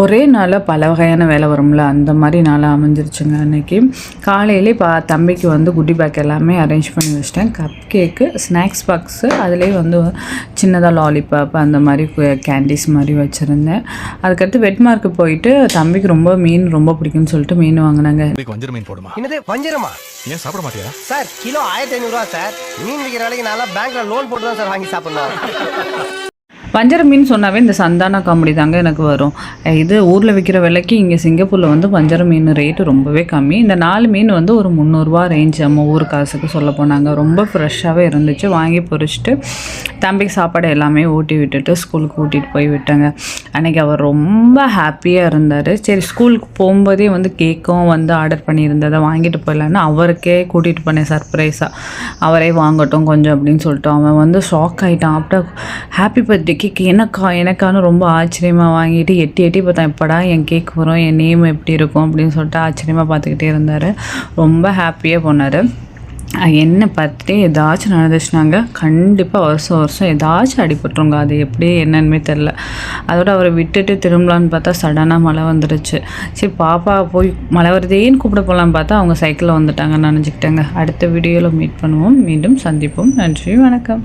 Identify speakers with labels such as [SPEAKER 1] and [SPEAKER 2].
[SPEAKER 1] ஒரே நாளில் பல வகையான வேலை வரும்ல. அந்த மாதிரி நாளாக அமைஞ்சிருச்சுங்க அன்னைக்கு. காலையிலே பா தம்பிக்கு வந்து குட்டி பேக் எல்லாமே அரேஞ்ச் பண்ணி வச்சிட்டேன். கப் கேக்கு ஸ்நாக்ஸ் பாக்ஸு அதுலேயே வந்து சின்னதாக லாலிபாப் அந்த மாதிரி கேண்டீஸ் மாதிரி வச்சுருந்தேன். அதுக்கடுத்து வெட்மார்க்கு போயிட்டு தம்பிக்கு ரொம்ப மீன் ரொம்ப பிடிக்கும்னு சொல்லிட்டு மீன் வாங்கினாங்க.
[SPEAKER 2] வஞ்சர மீன் போடுமா?
[SPEAKER 3] என்னது வஞ்சிரமா?
[SPEAKER 2] ஏன் சாப்பிட மாட்டியா?
[SPEAKER 3] சார் கிலோ ஆயிரத்தி ஐநூறுரூவா சார். மீன் விற்கிற வேலைக்கு நான் பேங்க்ல லோன் போட்டு தான் சார் வாங்கி சாப்பிடணும்.
[SPEAKER 1] வஞ்சர மீன் சொன்னாவே இந்த சந்தான காமெடி தாங்க எனக்கு வரும். இது ஊரில் விற்கிற விலைக்கு இங்கே சிங்கப்பூரில் வந்து வஞ்சர மீன் ரேட்டு ரொம்பவே கம்மி. இந்த நாலு மீன் வந்து ஒரு முந்நூறுரூவா ரேஞ்ச் நம்ம ஊர் காசுக்கு சொல்ல போனாங்க. ரொம்ப ஃப்ரெஷ்ஷாகவே இருந்துச்சு. வாங்கி பொறிச்சிட்டு தம்பிக்கு சாப்பாடு எல்லாமே ஊட்டி விட்டுட்டு ஸ்கூலுக்கு கூட்டிகிட்டு போய் விட்டேங்க. அன்றைக்கி அவர் ரொம்ப ஹாப்பியாக இருந்தார். சரி ஸ்கூலுக்கு போகும்போதே வந்து கேக்கும் வந்து ஆர்டர் பண்ணியிருந்ததை வாங்கிட்டு போயிடலான்னு அவருக்கே கூட்டிகிட்டு போனேன் சர்ப்ரைஸாக அவரே வாங்கட்டும் கொஞ்சம் அப்படின்னு சொல்லிட்டு அவன் வந்து ஷாக் ஆகிட்டான் அப்புறம் ஹாப்பி பர்த்டேக்கு கேக் எனக்கா எனக்கானு ரொம்ப ஆச்சரியமாக வாங்கிட்டு எட்டி எட்டி பார்த்தேன். எப்படா என் கேக் வரும்? என் நேம் எப்படி இருக்கும்? அப்படின்னு சொல்லிட்டு ஆச்சரியமாக பார்த்துக்கிட்டே இருந்தார். ரொம்ப ஹாப்பியாக போனார். என்ன பார்த்துட்டு ஏதாச்சும் நடந்துச்சுனாங்க. கண்டிப்பாக வருஷம் வருஷம் ஏதாச்சும் அடிபட்டுருங்க. அது எப்படி என்னன்னு தெரில அதோட அவரை விட்டுட்டு திரும்பலான்னு பார்த்தா சடனாக மழை வந்துடுச்சு சரி பாப்பா போய் மழை வருதேன்னு கூப்பிட போகலான்னு பார்த்தா அவங்க சைக்கிளில் வந்துட்டாங்க நினச்சிக்கிட்டாங்க. அடுத்த வீடியோவில் மீட் பண்ணுவோம். மீண்டும் சந்திப்போம். நன்றி வணக்கம்.